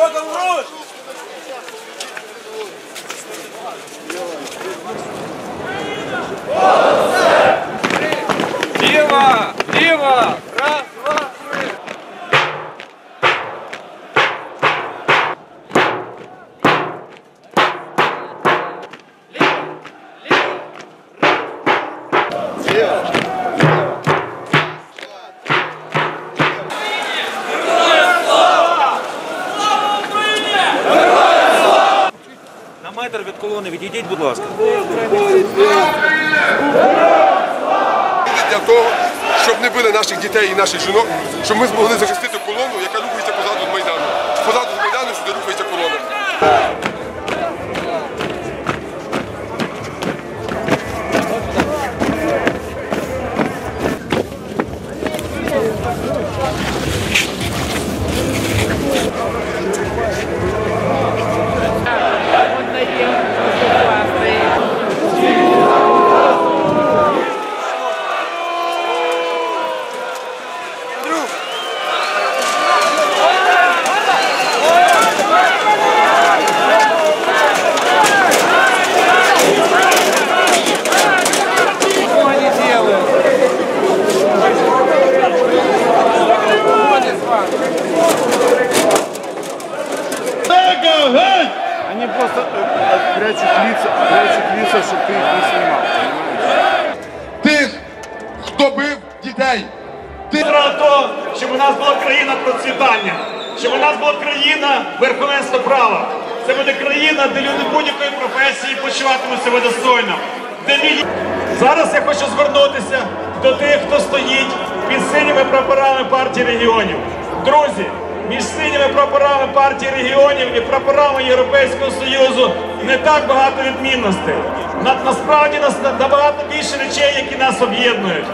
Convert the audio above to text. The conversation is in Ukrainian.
Ротом в Ліва! На метр від колони відійдіть, будь ласка. для того, щоб не били наших дітей і наших жінок, щоб ми змогли захистити колону, яка просто э, прячут лица, прячут лица, чтобы ты их не снимал. Тих, хто бив дітей. Справа в тому, щоб у нас була країна процвітання, щоб у нас була країна верховенства права. Це буде країна, де люди будь-якої професії почуватимуть себе достойно. Де мілі... Зараз я хочу звернутися до тих, хто стоїть під синіми прапорами партії регіонів. Друзі, між синіми прапорами партії регіонів і прапорами Європейського Союзу не так багато відмінностей. На- Насправді нас набагато більше речей, які нас об'єднують.